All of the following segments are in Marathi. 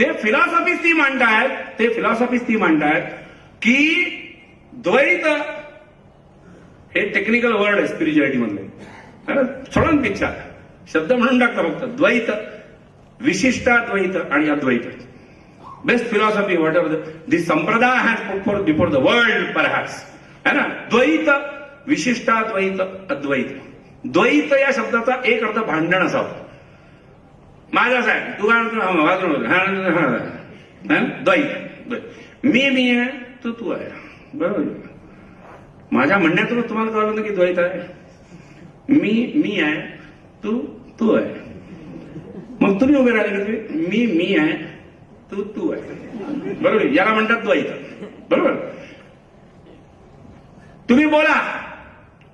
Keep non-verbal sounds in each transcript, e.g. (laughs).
ते फिलॉसॉफीच ती मांडतायत ते फिलॉसॉफीच ती मांडतायत की द्वैत हे टेक्निकल वर्ड आहे स्पिरिच्युअलिटी मधले. सोडा ना पिक्चर शब्द म्हणून टाकता फक्त. द्वैत विशिष्टाद्वैत आणि अद्वैत. Best philosophy whatever this संप्रदाय has put for before the world per has है ना? द्वैत विशिष्टाद्वैत अद्वैत. द्वैत या शब्दाचा एक अर्थ भांडण असावं. माझा साहेब तू काय म्हणतो? हा, वाजून बोल. हा, द्वैत मी मी आहे तू तू आहे बरोबर माझ्या म्हणण्यातून तुम्हाला कळलं ना की द्वैत आहे मी मी आहे तू तू आहे मग तुम्ही उभे राहिले की तुम्ही मी मी आहे तू तू आहे बरोबर याला म्हणतात द्वैत बरोबर तुम्ही बोला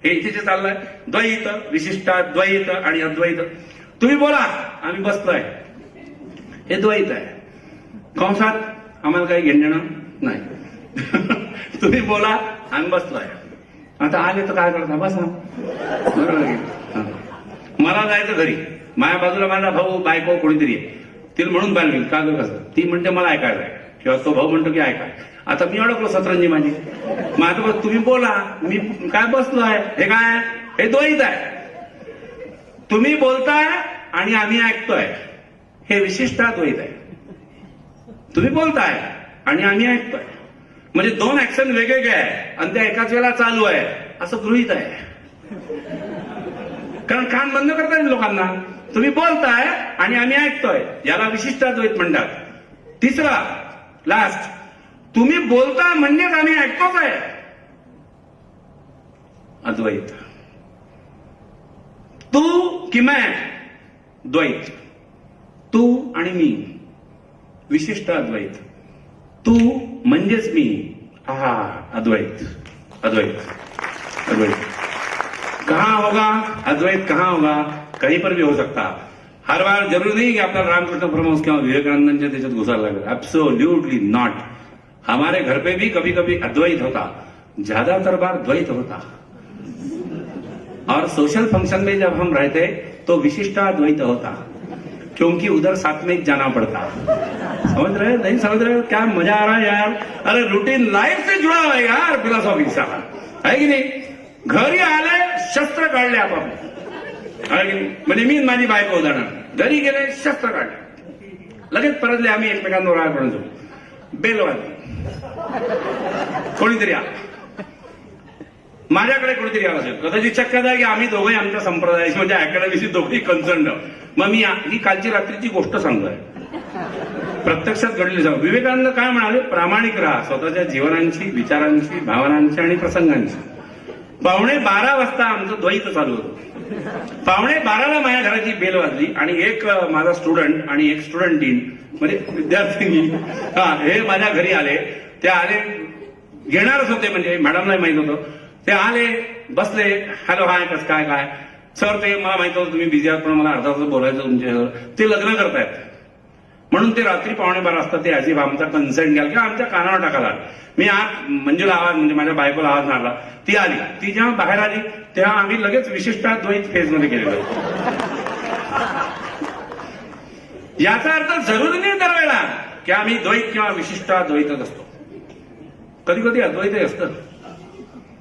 हे इथे जे चाललंय द्वैत विशिष्टा द्वैत आणि अद्वैत तुम्ही बोला आम्ही बसतोय. हे द्वैत आहे. कंसात आम्हाला काही घेणं नाही. (laughs) तुम्ही बोला आम्ही बसलोय आता आले तर काय करता? बसा. बरोबर मला जायचं घरी. माझ्या बाजूला माझा भाऊ बायको कोणीतरी तिला म्हणून पाहिजे का गं कसं? ती म्हणते मला ऐकायला आहे. किंवा तो भाऊ म्हणतो की ऐकाय आता मी अडकलो सतरंजी माझी. मग आता तुम्ही बोला. मी काय बसलो आहे हे काय? हे द्वैत आहे. तुम्ही बोलताय आणि आम्ही ऐकतोय. हे विशिष्टाद्वैत आहे. तुम्ही बोलताय आणि आम्ही ऐकतोय. म्हणजे दोन ऍक्शन वेगवेगळे आहे आणि त्या एकाच वेळेला चालू आहे असं गृहित आहे. कारण कान बंद करताय लोकांना. तुम्ही बोलताय आणि आम्ही ऐकतोय. याला विशिष्ट अद्वैत म्हणतात. तिसरा लास्ट तुम्ही बोलता म्हणजेच आम्ही ऐकतोच आहे. अद्वैत. तू कि मैं द्वैत. तू आणि मी. विशिष्ट अद्वैत. तू म्हणजेच मी. हा अद्वैत. अद्वैत. अद्वैत. कहाँ होगा? अद्वैत कहाँ होगा? कहीं पर भी हो सकता. हर बार जरूरी नहीं कि आपका रामकृष्ण परमहंस किंवा विवेकानंदांच्या त्याच्यात घुसायला लागेल ऍब्सोल्युटली नॉट हमारे घर पे भी कभी कभी अद्वैत होता. ज्यादातर बार द्वैत होता. और सोशल फंक्शन में जब हम रहते तो विशिष्टाद्वैत होता क्योंकि उधर साथ में जाना पड़ता। समझ रहे नहीं समझ रहे क्या मजा आ रहा है यार? अरे रूटीन लाइफ से जुड़ा हुआ यार फिलॉसॉफी आहे है की नाही? घरी आले शस्त्र काढले आपण म्हणजे मी माझी बायको उदाहरण। घरी गेले शस्त्र काढले लगेच परतले आम्ही एकमेकांवर राग पडून बेल वाजली कोणीतरी आला माझ्याकडे कुठेतरी आलं असेल कदाचित शक्यता आहे की आम्ही दोघंही आमच्या संप्रदायाशी म्हणजे अकॅडमीशी दोघंही कन्सर्न मग मी ही कालची रात्रीची गोष्ट सांगतोय. प्रत्यक्षात घडली जाऊ. विवेकानंद काय म्हणाले? प्रामाणिक राहा. स्वतःच्या जीवनांची विचारांची भावनांची आणि प्रसंगांची पावणे बारा वाजता आमचं द्वैत चालू होतं. पावणे बाराला माझ्या घराची बेल वाजली आणि एक माझा स्टुडंट आणि एक स्टुडंटीन म्हणजे विद्यार्थिनी हा हे माझ्या घरी आले. ते आले. घेणारच होते म्हणजे मॅडमलाही माहीत होतं. ते आले बसले. हॅलो हाय कस काय काय? सर ते मला माहीत होतं तुम्ही बिझी आहात पण मला अर्धा तास बोलायचं तुमच्यावर. ते लग्न करतायत. म्हणून ते रात्री पावणे बारा असतात ते अजिब आमचा कन्सर्न घ्याल किंवा आमच्या कानावर टाकायला मी आज मंजूला आवाज म्हणजे माझ्या बायकोला आवाज मारला. ती आली. ती जेव्हा बाहेर आली तेव्हा आम्ही लगेच विशिष्टाद्वैत फेजमध्ये गेलेलो याचा अर्थ जरुरी नाही दरवेळेला की आम्ही द्वैत किंवा विशिष्ट द्वैतच असतो. कधी कधी अद्वैतही असतं.